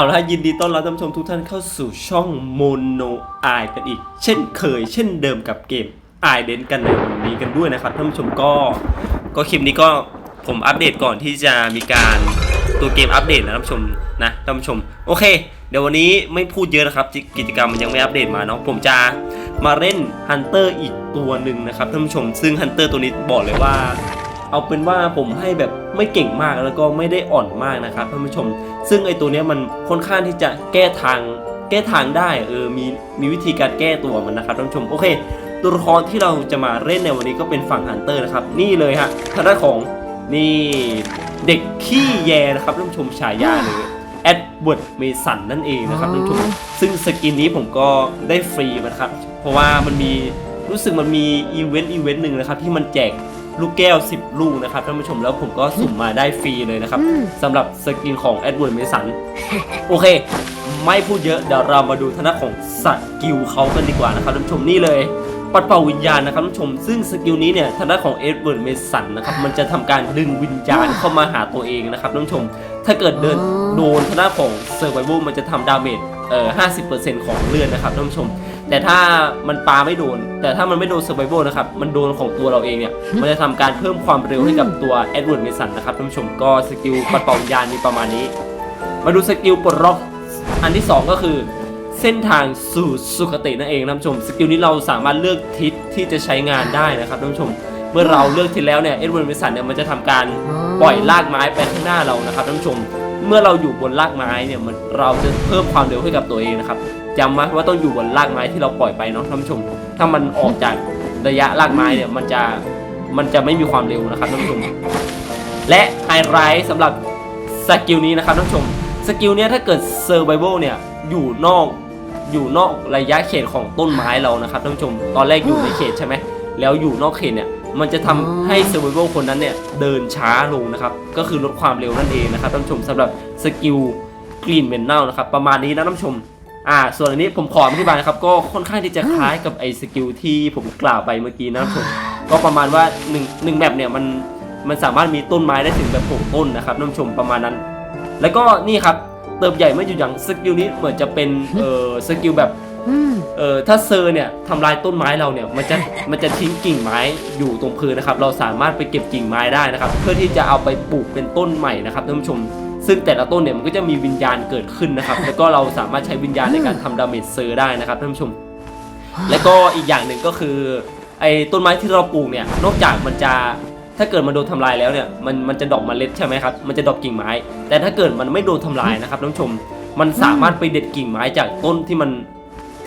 เอาละยินดีต้อนรับท่านผู้ชมทุกท่านเข้าสู่ช่องโมโนไอกันอีก เช่นเคย เช่นเดิมกับเกมไอเดนกันในวันนี้กันด้วยนะครับท่านผู้ชมก็ก็คลิปนี้ก็ผมอัปเดตก่อนที่จะมีการตัวเกมอัปเดตนะท่านผู้ชมนะท่านผู้ชมโอเค เดี๋ยววันนี้ไม่พูดเยอะนะครับกิจกรรมมันยังไม่อัปเดตมาเนาะผมจะมาเล่นฮันเตอร์อีกตัวหนึ่งนะครับท่านผู้ชมซึ่งฮันเตอร์ตัวนี้บอกเลยว่า เอาเป็นว่าผมให้แบบไม่เก่งมากแล้วก็ไม่ได้อ่อนมากนะครับท่านผู้ชม ซึ่งไอตัวเนี้ยมันค่อนข้างที่จะแก้ทางแก้ทางได้เออมีมีวิธีการแก้ตัวมันนะครับท่านผู้ชมโอเค ตัวละครที่เราจะมาเล่นในวันนี้ก็เป็นฝั่งฮันเตอร์นะครับนี่เลยฮะทางด้านของนี่เด็กขี้แยนะครับท่านผู้ชมฉายาเลยแอดเวิร์ดเมสันนั่นเองนะครับท่านผู้ชมซึ่งสกินนี้ผมก็ได้ฟรีมาครับ เพราะว่ามันมีรู้สึกมันมีอีเวนต์อีเวนต์หนึ่งนะครับที่มันแจก ลูกแก้ว 10 ลูกนะครับท่านผู้ชมแล้วผมก็สุ่มมาได้ฟรีเลยนะครับอืมสำหรับสกินของแอดเวิร์ดเมสันโอเค ไม่พูดเยอะเดี๋ยวเรามาดูทางด้านของสกิลเขากันดีกว่านะครับท่านผู้ชมนี่เลยปัดเป่าวิญญาณนะครับท่านผู้ชม ซึ่งสกิลนี้เนี่ยทางด้านของเอ็ดเวิร์ดเมสันนะครับมันจะทำการดึงวิญญาณเข้ามาหาตัวเองนะครับท่านผู้ชม ถ้าเกิดเดินอ๋อโดนทางด้านของเซอร์ไ a เวลมันจะทำดาเมจ เอ่อ50%ของเลือดนะครับท่านผู้ชม แต่ถ้ามันปาไม่โดน แต่ถ้ามันไม่โดนเซอร์ไ a เวลนะครับ มันโดนของตัวเราเองเนี่ย มันจะทำการเพิ่มความเร็วให้กับตัวเอ็ดเวิร์ดเมสันนะครับท่านผู้ชม ก็สกิลปัดเป่าวิญญาณมีประมาณนี้ มาดูสกิลปลดล็อกอันที่ 2 ก็คือ เส้นทางสู่สุคตินั่นเองท่านผู้ชม สกิลนี้เราสามารถเลือกทิศที่จะใช้งานได้นะครับท่านผู้ชม เมื่อเราเลือกทิศแล้วเนี่ยเอ็ดเวิร์ดเมสันเนี่ยมันจะทำการปล่อยลากไม้ไปข้างหน้าเรานะครับท่านผู้ชม เมื่อเราอยู่บนลากไม้เนี่ยมันเราจะเพิ่มความเร็วให้กับตัวเองนะครับจำไว้ว่าต้องอยู่บนลากไม้ที่เราปล่อยไปเนาะท่านผู้ชม ถ้ามันออกจากระยะลากไม้เนี่ยมันจะมันจะไม่มีความเร็วนะครับท่านผู้ชม และไฮไลท์สำหรับสกิลนี้นะครับท่านผู้ชมสกิลเนี้ยถ้าเกิดเซอร์ไ a เ l เนี่ยอยู่นอกอยู่นอกระยะเขตของต้นไม้เรานะครับท่านผู้ชม ตอนแรกอยู่ในเขตใช่ไหมแล้วอยู่นอกเขตเนี่ย มันจะทำอ๋อให้เซอร์ไ a เ l คนนั้นเนี่ยเดินช้าลงนะครับ ก็คือลดความเร็วนั่นเองนะครับท่านผู้ชมสำหรับสกิลกรีนเมนเนลนะครับ ประมาณนี้นะท่านผู้ชมอ่า ส่วนอันนี้ผมขออธิบายนะครับ ก็ค่อนข้างที่จะคล้ายกับไอ้สกิลที่ผมกล่าวไปเมื่อกี้นะท่านผู้ชมก็ประมาณว่า1นึ่งหนึ่งแมปเนี่ยมันมันสามารถมีต้นไม้ได้ถึงแบบหกต้นนะครับท่านผู้ชมประมาณนั้น แล้วก็นี่ครับเติบใหญ่ไม่อยู่อย่างสกิลนี้เหมือนจะเป็นเอ่อสกิลแบบ อืม เอ่อถ้าเซอร์เนี่ยทำลายต้นไม้เราเนี่ยมันจะมันจะทิ้งกิ่งไม้อยู่ตรงพื้นนะครับ เราสามารถไปเก็บกิ่งไม้ได้นะครับ เพื่อที่จะเอาไปปลูกเป็นต้นใหม่นะครับท่านผู้ชม ซึ่งแต่ละต้นเนี่ยมันก็จะมีวิญญาณเกิดขึ้นนะครับ แล้วก็เราสามารถใช้วิญญาณในการทำดาเมจเซอร์ได้นะครับท่านผู้ชม แล้วก็อีกอย่างหนึ่งก็คือไอ้ต้นไม้ที่เราปลูกเนี่ยนอกจากมันจะถ้าเกิดมันโดนทำลายแล้วเนี่ยมันมันจะดอกเมล็ดใช่ไหมครับมันจะดอกกิ่งไม้ แต่ถ้าเกิดมันไม่โดนทำลายนะครับท่านผู้ชม มันสามารถไปเด็ดกิ่งไม้จากต้นที่มัน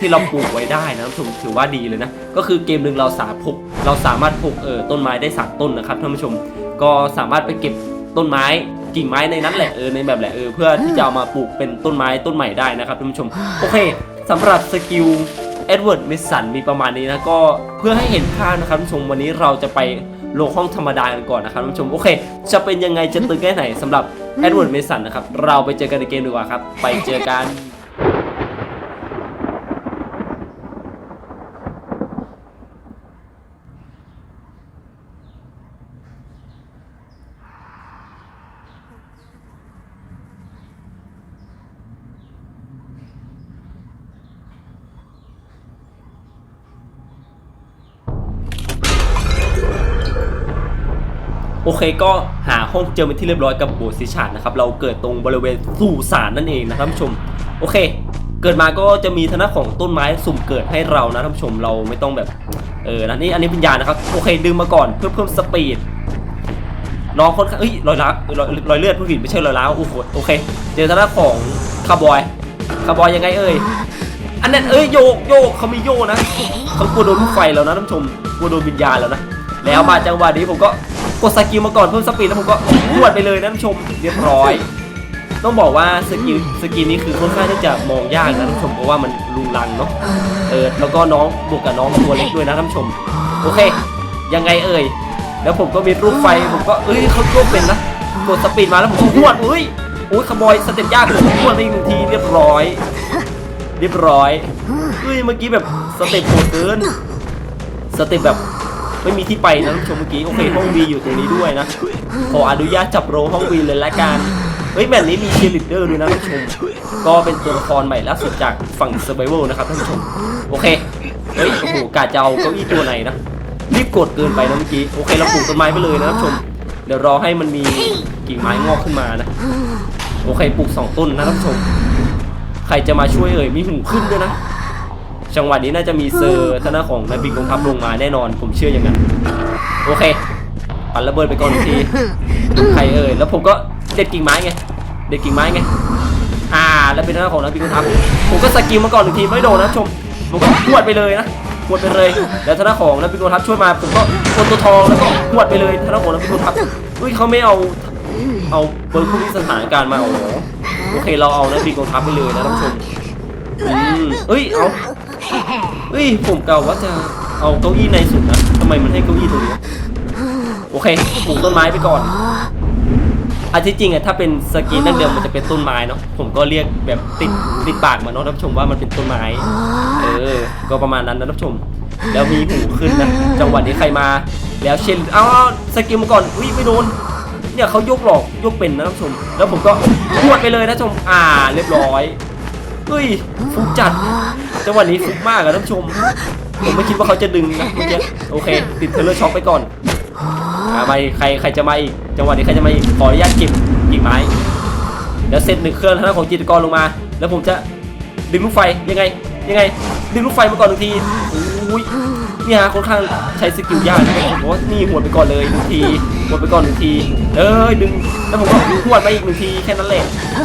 ที่เราปลูกไว้ได้นะท่านผู้ชมถือว่าดีเลยนะ ก็คือเกมหนึ่งเราสามพกเราสามารถปลูกเออต้นไม้ได้สามต้นนะครับท่านผู้ชมก็สามารถไปเก็บต้นไม้กิ่งไม้ในนั้นแหละเออในแบบแหละเออเพื่อที่จะเอามาปลูกเป็นต้นไม้ต้นใหม่ได้นะครับท่านผู้ชมโอเคสำหรับสกิลเอ็ดเวิร์ดมิสสันมีประมาณนี้นะก็เพื่อให้เห็นภาพนะครับท่านผู้ชมวันนี้เราจะไปลงห้องธรรมดากันก่อนนะครับท่านผู้ชมโอเค จะเป็นยังไงจะตึงแค่ไหนสำหรับเอ็ดเวิร์ดมิสสันนะครับเราไปเจอกันในเกมดีกว่าครับไปเจอกัน โอเคก็หาห้องเจอเป็นที่เรียบร้อยกับโบสิชาดนะครับเราเกิดตรงบริเวณสู่สารนั่นเองนะท่านผู้ชมโอเค เกิดมาก็จะมีธนะของต้นไม้สุ่มเกิดให้เรานะท่านผู้ชมเราไม่ต้องแบบเออนะนี่อันนี้พิญญานะครับโอเคดึงมาก่อนเพื่อเพิ่มสปีดน้องคนข้างเอ้ยรอยล้าวรอยรอยเลือดผู้ผิดไม่ใช่รอยล้าวโอ้โหโอเค เจอธนะของคาร์บอยคาร์บอยยังไงเอ่ยอันนั้นเอ้ยโยกโยกเขามีโยกนะเขากลัวโดนลูกไฟแล้วนะท่านผู้ชมกลัวโดนวิญญาณแล้วนะแล้วมาจังหวะนี้ผมก็ กดสกิลมาก่อนเพิ่มสปีดแล้วผมก็รวดไปเลยนะท่านผู้ชมเรียบร้อย ต้องบอกว่าสกิลสกิลนี้คือค่อนข้างที่จะมองยากนะท่านผู้ชมเพราะว่ามันลุงลังเนาะเออแล้วก็น้องบวกกับน้องตัวเล็กด้วยนะท่านผู้ชม โอเค ยังไงเอ่ยแล้วผมก็มีรูปไฟผมก็เอ้ยเขาโยกเป็นนะกดสปีดมาแล้วผมก็รวดเอ้ยโอ้ยขโมยสเต็ปยากผมรวดไปหนึ่งทีเรียบร้อย เรียบร้อยเฮ้ยเมื่อกี้แบบสเต็ปโหดเกินสเต็ปแบบ ไม่มีที่ไปนะท่านผู้ชมเมื่อกี้โอเคห้องวีอยู่ตรงนี้ด้วยนะขออนุญาตจับโรห้องวีเลยละกันเฮ้ยแมตช์นี้มีเชียร์ลีดเดอร์ด้วยนะท่านผู้ชมก็เป็นตัวละครใหม่ล่าสุดจากฝั่ง Survival นะครับท่านผู้ชมโอเคเฮ้ยโอ้โหกาจะเอาเก้าอี้ตัวไหนนะรีบกดเกินไปนะเมื่อกี้โอเคเราปลูกต้นไม้ไปเลยนะท่านผู้ชมเดี๋ยวรอให้มันมีกิ่งไม้งอกขึ้นมานะโอเคปลูกสองต้นนะท่านผู้ชม ใครจะมาช่วยเอ่ยมีหูขึ้นด้วยนะ จังหวะนี้น่าจะมีเซอร์ทางด้านของนายบินกองทัพลงมาแน่นอน ผมเชื่ออย่างนั้น โอเคปันระเบิดไปก่อนหนึ่งทีใครเอ่ยแล้วผมก็เด็ดกิ่งไม้ไงเด็ดกิ่งไม้ไงอ่า แล้วเป็นหน้าของนักบินกองทัพผมก็สกิลมาก่อนหนึ่งทีไม่โดนนะชมผมก็หวดไปเลยนะหวดไปเลย แล้วทางด้านของนักบินกองทัพช่วยมาผมก็กดตัวทองแล้วก็หวดไปเลยทางด้านของนักบินกองทัพอุ้ยเขาไม่เอาเอาเปิร์คุที่สถานการณ์มาโอ้โหโอเคเราเอานักบินกองทัพไปเลยนะท่านผู้ชมอืมเอ้ยเอา เอ้ยผมเก่าว่าจะเอาเก้าอี้ในสุดนะทำไมมันให้เก้าอี้ตรงนี้โอเคปลูกต้นไม้ไปก่อนอันที่จริงอะถ้าเป็นสกรีนดั้งเดิมมันจะเป็นต้นไม้เนาะผมก็เรียกแบบติดติดปากมาเนาะท่านผู้ชมว่ามันเป็นต้นไม้ เออ ก็ประมาณนั้นนะท่านผู้ชม แล้วมีหูขึ้นนะจังหวะนี้ใครมา แล้วเชนเอาเอาสกิลมาก่อนอุ้ยไม่โดนเนี่ยเขายกหลอกยกเป็นนะท่านผู้ชม แล้วผมก็พวดไปเลยนะท่านผู้ชมอ่า เรียบร้อย เฮ้ยฟุกจัดจังหวะนี้ฟุกมากอะท่านผู้ชม ผมไม่คิดว่าเขาจะดึงนะเมื่อกี้โอเค ติดเทเลอร์ช็อคไปก่อนอ่าไปใครใครจะมาอีกจังหวะนี้ใครจะมาอีกขออนุญาตเก็บกิ่งไม้แล้วเซตหนึ่งเครื่องทางด้านของจิตกรลงมา แล้วผมจะดึงลูกไฟยังไง ยังไง ดึงลูกไฟมาก่อนหนึ่งทีอุ้ยนี่ยค่อนข้างใช้สกิลยากนะผมบอกว่านี่หัวดไปก่อนเลยหนึ่งทีหัวดไปก่อนหนึ่งที เอ้ยดึงแล้วผมก็หัวดมาอีกหนึ่งทีแค่นั้นแหละ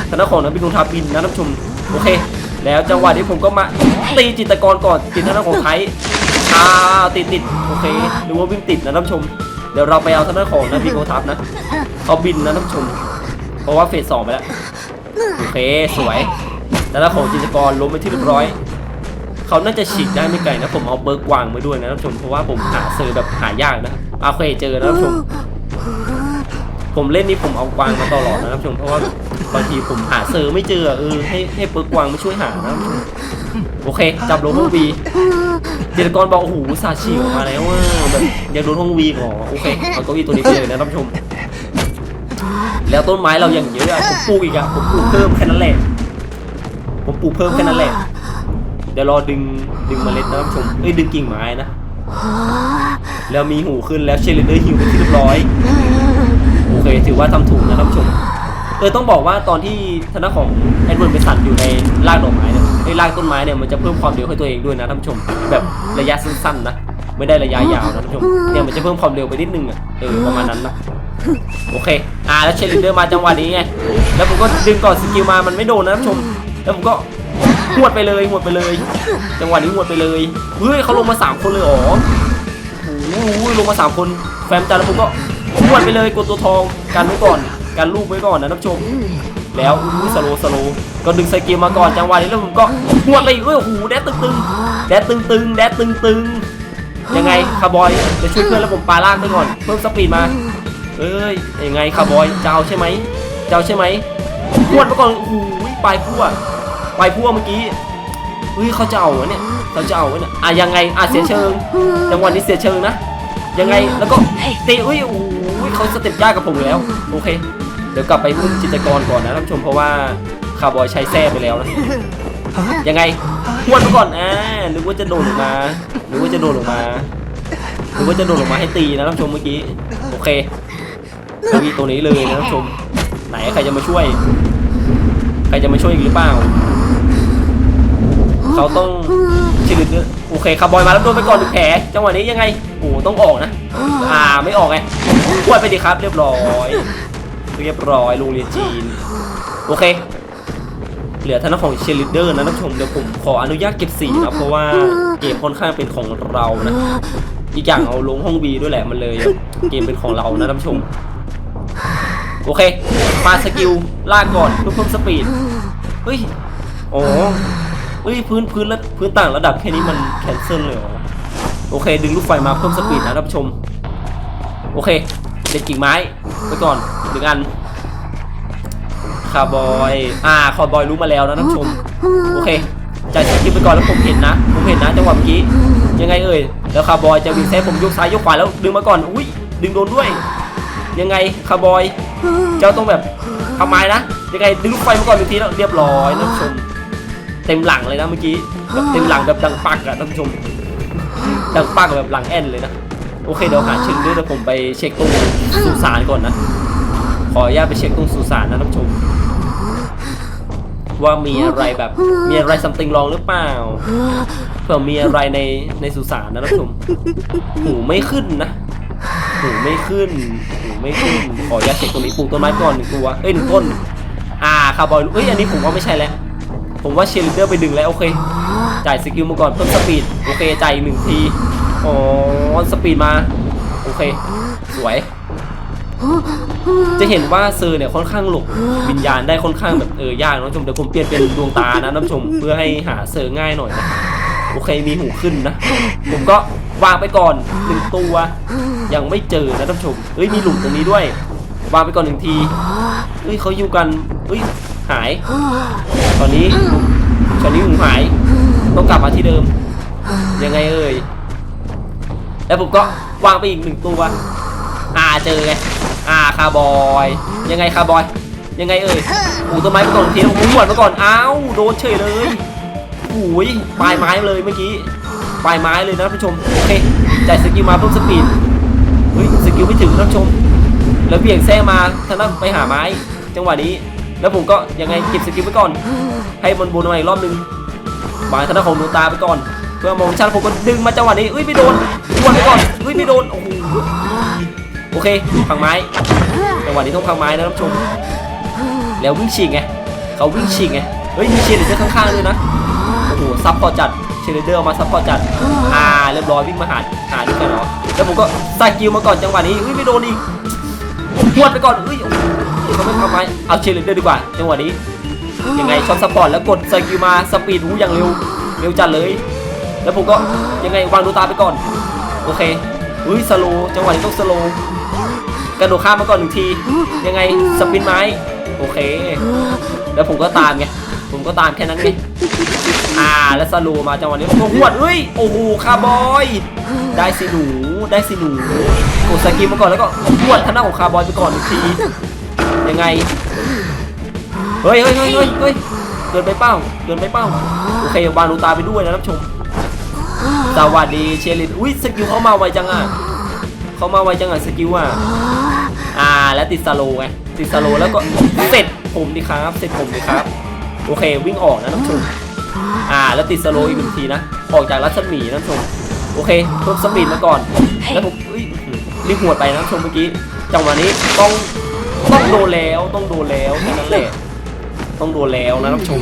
ทางด้านของนักบินนุทาบินนะท่านผู้ชม โอเค แล้วจังหวะนี้ผมก็มาตีจิตกรก่อนติดทางด้านของไทยอ่าติดติดโอเคหรือว่าวิ่งติดนะท่านผู้ชม เดี๋ยวเราไปเอาทางด้านของนะพี่โกทัพนะเขาบินนะท่านผู้ชม เพราะว่าเฟสสองไปแล้วโอเคสวยทางด้านของจิตกรล้มไปที่เรียบร้อยเขาน่าจะฉีกได้ไม่ไกลนะผมเอาเบิร์กวางมาด้วยนะท่านผู้ชมเพราะว่าผมหาเซอร์แบบหายากนะอะโอเคเจอนะท่านผู้ชมผมเล่นนี่ผมเอากวางมาตลอดนะท่านผู้ชมเพราะว่า บางทีผมหาเซอร์ไม่เจอเออให้ให้เบิร์กวางมาช่วยหานะโอเค จับโลโก้บีจิตรกรบอกโอ้โหซาชิออกมาแล้วว่าแบบยากโดนห้องวีก่อโอเคเอาเก้าอี้ตัวนี้ไปเลยนะท่านผู้ชม แล้วต้นไม้เราอย่างเยอะอะผมปลูกอีกอะผมปลูกเพิ่มแค่นั้นแหละผมปลูกเพิ่มแค่นั้นแหละเดี๋ยวรอดึงดึงเมล็ดนะท่านผู้ชมเอ้ยดึงกิ่งไม้นะแล้วมีหูขึ้นแล้วเชลเลอร์ฮิวเป็นที่เรียบร้อยโอเคถือว่าทำถูกนะท่านผู้ชม เออต้องบอกว่าตอนที่ธนาของแอดเวิร์ดไปสั่นอยู่ในรากดอกไม้เนี่ยในรากต้นไม้เนี่ยมันจะเพิ่มความเร็วให้ตัวเองด้วยนะท่านผู้ชม แบบระยะสั้นๆนะไม่ได้ระยะยาวนะท่านผู้ชมเนี่ยมันจะเพิ่มความเร็วไปนิดนึงอะเออประมาณนั้นนะโอเค อ่าแล้วเชลิเลอร์มาจังหวะนี้ไงแล้วผมก็ดึงก่อนสกิลมามันไม่โดนนะท่านผู้ชม แล้วผมก็หวดไปเลยหวดไปเลย จังหวะนี้หวดไปเลยเฮ้ยเขาลงมาสามคนเลยเหรอโอ้โหลงมาสามคน แฟมจันแล้วผมก็หวดไปเลยกดตัวทองกันไว้ก่อน กันลูกไว้ก่อนนะท่านผู้ชม แล้วอุ้ยสโลว์สโลว์ก็ดึงสกิลมาก่อนจังหวะนี้แล้วผมก็หวดไปอีกเอ้ยโอ้โหแดดตึงตึงๆแดดตึงตึงๆแดดตึงตึงๆยังไงคาร์บอยจะช่วยเพื่อนแล้วผมปาล่างไปก่อนเพิ่มสปีดมาเอ้ยยังไงคาร์บอยจะเอาใช่ไหมจะเอาใช่ไหมหวดไปก่อนโอ้โหปลายพั่วปลายพั่วเมื่อกี้เฮ้ยเขาจะเอาวะเนี่ยเขาจะเอาวะเนี่ยอะยังไงอะเสียเชิงจังหวะนี้เสียเชิงนะยังไงแล้วก็ตีอุ้ยโอ้ยเขาสเต็ปยากกับผมอยู่แล้ว โอเค เดี๋ยวกลับไปพึ่งจิตรกรก่อนนะท่านผู้ชมเพราะว่าคาร์บอยใช้แซ่ไปแล้วนะยังไงหวดไปก่อนอ่านึกว่าจะโดดลงมานึกว่าจะโดดลงมานึกว่าจะโดดลงมาให้ตีนะท่านผู้ชมเมื่อกี้โอเคเก้าอี้ตัวนี้เลยนะท่านผู้ชม ไหนใครจะมาช่วย ใครจะมาช่วยอีกหรือเปล่าเขาต้องชิลิดเนี่ยโอเคคาร์บอยมาแล้วโดนไปก่อนหนึ่งแผลจังหวะนี้ยังไงโอ้โหต้องออกนะอ่าไม่ออกไงปวดไปดิครับเรียบร้อย เรียบร้อยโรงเรียนจีน โอเค เหลือท่านของเชลิเดอร์นะท่านผู้ชมเดี๋ยวผมขออนุญาตเก็บสีนะเพราะว่าเกมค่อนข้างเป็นของเรานะอีกอย่างเอาลงห้องบีด้วยแหละมันเลย เกมเป็นของเรานะท่านผู้ชม โอเคมาสกิลลากก่อนเพื่อเพิ่มสปีดเฮ้ยอ๋อเฮ้ยพื้นพื้นและพื้นต่างระดับแค่นี้มันแคนเซิลเลยโอเค ดึงลูกไฟมาเพิ่มสปีดนะท่านผู้ชม โอเค เด็ดกิ่งไม้ไปก่อนหนึ่งอันคาร์บอยอ่าคาร์บอยรู้มาแล้วนะท่านผู้ชมโอเคจ่ายสกิลไปก่อนแล้วผมเห็นนะ ผมเห็นนะจังหวะเมื่อกี้ยังไงเอ่ยแล้วคาร์บอยจะวิ่งแซ่ผมยกซ้ายยกขวาแล้วดึงมาก่อนอุ้ยดึงโดนด้วย ยังไงคาร์บอยเจ้าต้องแบบทำไมนะยังไงดึงลูกไฟมาก่อนหนึ่งทีแล้วเรียบร้อยท่านผู้ชมเต็มหลังเลยนะเมื่อกี้แบบเต็มหลังแบบดังปักอะท่านผู้ชมดังปักแบบหลังแอนเลยนะ โอเคเดี๋ยวหาเช็คด้วยเดี๋ยวผมไปเช็คตรงสุสานก่อนนะ ขออนุญาตไปเช็คตรงสุสานนะท่านผู้ชม ว่ามีอะไรแบบมีอะไรซัมติงรองหรือเปล่าเผื่อมีอะไรในในสุสานนะท่านผู้ชมหูไม่ขึ้นนะหูไม่ขึ้นหูไม่ขึ้น ขออนุญาตเช็คตรงนี้ปลูกต้นไม้ก่อนหนึ่งตัวเอ้ยหนึ่งต้น อ่าคาร์บอยเอ้ยอันนี้ผมว่าไม่ใช่แล้วผมว่าเชลิเดอร์ไปดึงแล้วโอเค จ่ายสกิลมาก่อนเพิ่มสปีดโอเคจ่ายอีกหนึ่งที อ๋อ สปีดมา โอเค สวย จะเห็นว่าเซอร์เนี่ยค่อนข้างหลบวิญญาณได้ค่อนข้างแบบเออยากนะท่านผู้ชมเดี๋ยวผมเปลี่ยนเป็นดวงตานะนผู้ชมเพื่อให้หาเซอร์ง่ายหน่อยนะโอเคมีหูขึ้นนะ ผมก็วางไปก่อนหนึ่งตัว ยังไม่เจอนะท่านผู้ชมเฮ้ยมีหลุมตรงนี้ด้วย วางไปก่อนหนึ่งทีเฮ้ยเขาอยู่กันเฮ้ยหาย ตอนนี้ตอนนี้หูหาย ต้องกลับมาที่เดิม ยังไงเอ่ย แล้วผมก็วางไปอีกหนึ่งตัวอ่าเจอไงอ่าคาร์บอย ยังไงคาร์บอย ยังไงเอ่ยปลูกต้นไม้ไปก่อนทีผมหวดมาก่อนอ้าวโดนเฉยเลยหูยปลายไม้เลยเมื่อกี้ปลายไม้เลยนะผู้ชมโอเคจ่ายสกิลมาเพิ่มสปีดเฮ้ยสกิลไม่ถึงท่านผู้ชม แล้วเบี่ยงแซงมาท่านั้นไปหาไม้ จังหวะนี้ แล้วผมก็ยังไงเก็บสกิลไว้ก่อน ให้บนบนมาอีกรอบนึงวางทางด้านของดวงตาไปก่อน เพื่อมองชันผมก็ดึงมาจังหวะนี้เอ้ยไม่โดนดวนไปก่อนเอ้ยไม่โดนโอ้โหโอเคพังไม้จังหวะนี้ต้องพังไม้นะท่านผู้ชมแล้ววิ่งฉีกไงเขาวิ่งฉีกไงเฮ้ยมีเชลเดอร์ข้างๆด้วยนะโอ้โหซับพอจัดเชลเดอร์ออกมาซับพอจัดอ่าเรียบร้อยวิ่งมาหาหาด้วยกันเหรอแล้วผมก็สกิลมาก่อนจังหวะนี้อุ้ยไม่โดนอีกหวดไปก่อนอุ้ยเขาไม่ทำไม้เอาเชลเดอร์ดีกว่าจังหวะนี้ยังไงช็อตสปอร์ตแล้วกดสกิลมาสปีดหูอย่างเร็วเร็วจัดเลย แล้วผมก็ยังไงวางดูตาไปก่อน โอเค อุ้ยสโลจังหวะนี้ต้องสโลกระโดดข้ามมาก่อนหนึ่งที ยังไงสปินไม้ โอเค แล้วผมก็ตามไง ผมก็ตามแค่นั้นไง อ่า แล้วสโลมาจังหวะนี้ผมหวดเอ้ย โอ้โหคาร์บอย ได้สิหนู ได้สิหนูกดสกิลมาก่อนแล้วก็หวดท่าหน้าของคาร์บอยไปก่อนหนึ่งที ยังไง เฮ้ยเฮ้ยเฮ้ยเฮ้ยเฮ้ยเกินไปเป้า เกินไปเป้า โอเควางดูตาไปด้วยนะท่านผู้ชม สวัสดีเชลินอุ้ยสกิลเขามาไวจังอะเขามาไวจังอะสกิลอะอ่าแล้วติดสโลไงติดสโลแล้วก็เสร็จผมดิครับเสร็จผมดิครับ โอเควิ่งออกนะนผู้ชมอ่าแล้วติดสโลอีกหนึ่งทีนะออกจากรัศมีนะท่านผู้ชมโอเคเพิ่มสปีดมาก่อน แล้วผมอุ้ยรีบหัวไปนะท่านผู้ชมเมื่อกี้จังหวะนี้ต้องต้องโดนแล้วต้องโดนแล้วแค่นั้นแหละต้องโดนแล้วนะนผู้ชม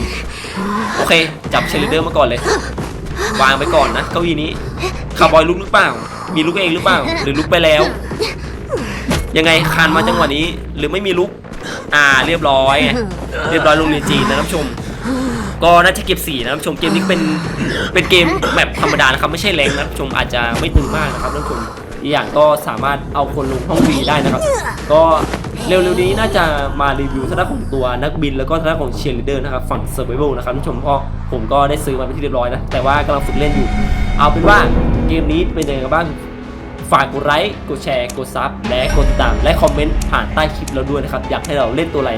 โอเค จับเชลิเดอร์มาก่อนเลย วางไปก่อนนะเก้าอี้นี้คาร์บอยลุกหรือเปล่า มีลุกเองหรือเปล่า หรือลุกไปแล้ว ยังไงคานมาจังหวะนี้ หรือไม่มีลุก อ่าเรียบร้อย เรียบร้อยลุงเรียนจีนนะท่านผู้ชม ก็น่าจะเก็บสี่นะท่านผู้ชมเกมนี้เป็นเป็นเกมแบบธรรมดานะครับไม่ใช่แรงนะท่านผู้ชมอาจจะไม่ตึงมากนะครับท่านผู้ชม อีกอย่างก็สามารถเอาคนลงห้องวีได้นะครับ ก็เร็วๆนี้น่าจะมารีวิวทางด้านของตัวนักบินแล้วก็ทางด้านของเชียร์ลีเดอร์นะครับฝั่งเซอร์ไ a เวลนะครับท่านผู้ชมเพราะผมก็ได้ซื้อมาเป็นที่เรียบร้อยนะ แต่ว่ากำลังฝึกเล่นอยู่ เอาเป็นว่าเกมนี้เป็นยังไงกันบ้างฝากกดไลค์กดแชร์ กดซับและกดติดตาม และคอมเมนต์ผ่านใต้คลิปเราด้วยนะครับ อยากให้เราเล่นตัวอะไร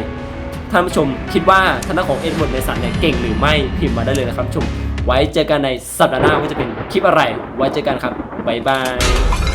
ท่านผู้ชมคิดว่าท่านด้านของเอ็ดเวิร์ดเมสันเนี่ยเก่งหรือไม่พิมพ์มาได้เลยนะครับผู้ชม ไว้เจอกันในสัปดาห์หน้าว่าจะเป็นคลิปอะไร ไว้เจอกันครับบ๊ายบาย